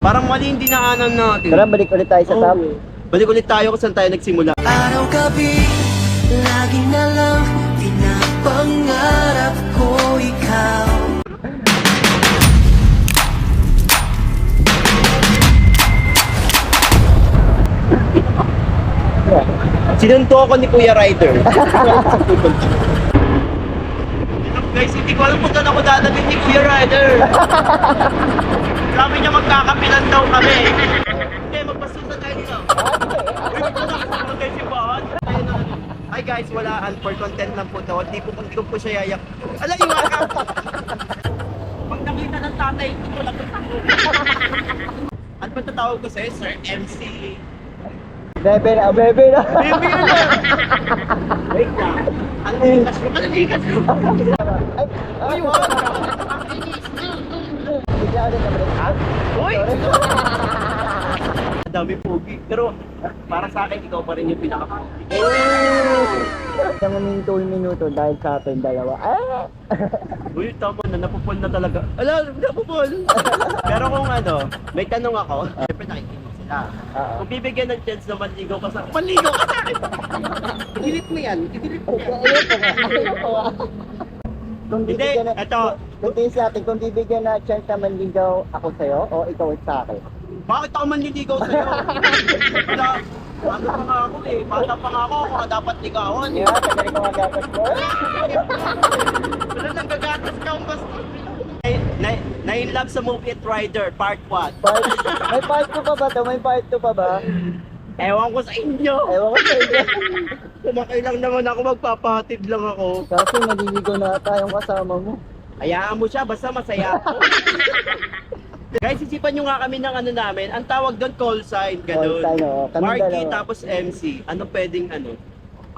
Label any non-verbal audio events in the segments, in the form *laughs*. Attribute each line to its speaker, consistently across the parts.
Speaker 1: Parang mali yung dinaanan natin.
Speaker 2: Tara, balik ulit tayo sa top.
Speaker 1: Oo. Balik ulit tayo kung saan tayo nagsimula.
Speaker 3: Araw-gabi, lagi na lang Pinapangarap ko ikaw
Speaker 1: Sinunto ako ni Kuya Ryder. *laughs* Guys, hindi ko alam kung saan ako dadating ni Kuya Ryder. *laughs* Sabi niya magkakapilan daw kami. *laughs* Hindi, tayo dito. Uy, *laughs* magpasusan tayo guys bahan. Hi guys, walaan. For content lang po daw. Hindi po, hindi ko po siya yayak. Ala, iwakan! Pag nakita ng tatay, ito lang ako. Ano ba tatawag ko sa'yo, Sir MC?
Speaker 2: Bebe na, bebe na.
Speaker 1: Baby, ano? Wait lang. Ano yung ikas mo? Ano yung ikas mo?
Speaker 2: Bigla ulit na break.
Speaker 1: Uy! Ang dami pogi. Pero para sa akin, ikaw pa rin yung pinaka-pogi.
Speaker 2: Isang minuto minuto dahil sa atin dalawa. Ah!
Speaker 1: Uy, tama na. Napupol na talaga. Ala, napupol! Pero kung ano, may tanong ako. Siyempre nakikinig sila.
Speaker 2: Oo.
Speaker 1: Kung bibigyan ng chance na manligaw ka sa... Manligaw ka *laughs* sa akin! I-delete mo yan. I-delete mo yan.
Speaker 2: Nga. Kung
Speaker 1: Hindi,
Speaker 2: bibigyan na,
Speaker 1: eto.
Speaker 2: Kung tingin sa atin, kung bibigyan na chance na manligaw ako sa'yo, o ikaw sa akin.
Speaker 1: Bakit ako manliligaw sa'yo? Wala. Bata pa nga ako eh. Bata pa nga ako. Ako dapat ligawan.
Speaker 2: Kaya, tagalin ko nga dapat mo.
Speaker 1: Wala nang gagatas ka ang basta. Na, na in love sa movie It Rider, part 1.
Speaker 2: Part, may part 2 pa ba to? May part 2 pa ba?
Speaker 1: Ewan ko sa inyo.
Speaker 2: Ewan ko sa inyo.
Speaker 1: Kumakay lang naman ako, magpapahatid lang ako.
Speaker 2: Kaso naliligaw na tayong kasama mo.
Speaker 1: Hayaan mo siya, basta masaya ako. Guys, isipan nyo nga kami ng ano namin. Ang tawag doon, call sign. Ganun.
Speaker 2: Call sign, oo. Kami
Speaker 1: Marky,
Speaker 2: dalawa.
Speaker 1: tapos MC. Ano pwedeng ano?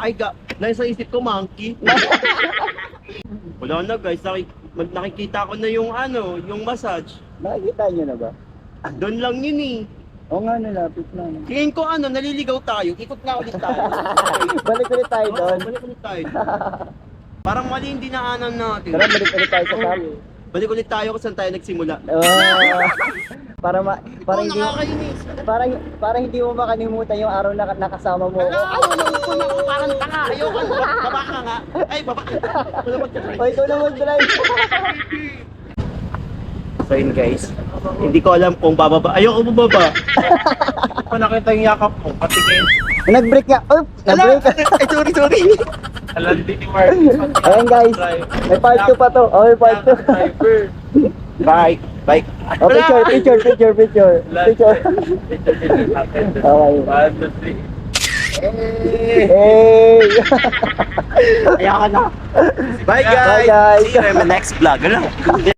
Speaker 1: Ay, ga, nasa isip ko, monkey. *laughs* Wala na guys, Naki, mag- nakikita ko na yung ano, yung massage.
Speaker 2: Nakikita nyo na ba?
Speaker 1: Doon lang yun eh.
Speaker 2: Oo nga, nalapit na.
Speaker 1: Tingin ko ano, naliligaw tayo. Ikot nga ulit tayo. *laughs*
Speaker 2: Balik ulit tayo
Speaker 1: Oo,
Speaker 2: doon.
Speaker 1: balik ulit tayo. Parang mali yung dinaanan natin.
Speaker 2: Tara, balik ulit tayo sa.
Speaker 1: Oo. Balik ulit tayo kung saan tayo nagsimula.
Speaker 2: Oh, *laughs* para ma para hindi
Speaker 1: nakakainis.
Speaker 2: para para hindi mo makalimutan yung araw na nakasama mo.
Speaker 1: Ala, ano naman po ako parang tanga. Ayoko. Baba ka baba. Wala
Speaker 2: O ikaw na mag-drive.
Speaker 1: So yun guys, hindi ko alam kung bababa. Ayoko bumaba. *laughs* Kung nakita yung yakap mo, patingin.
Speaker 2: Nag-break nga. Oh, nag-break.
Speaker 1: Ay, sorry, sorry.
Speaker 4: Alam din ni Mark.
Speaker 2: Ayan guys, may part 2 pa to. Oh, may part 2.
Speaker 4: Driver.
Speaker 1: Bye. Bye.
Speaker 2: Oh, picture, picture, picture, picture. Picture. Okay.
Speaker 4: One, two, three.
Speaker 2: Hey!
Speaker 1: Ayoko na. Bye
Speaker 2: Bye,
Speaker 1: guys.
Speaker 2: guys.
Speaker 1: See you in my next vlog. Ano?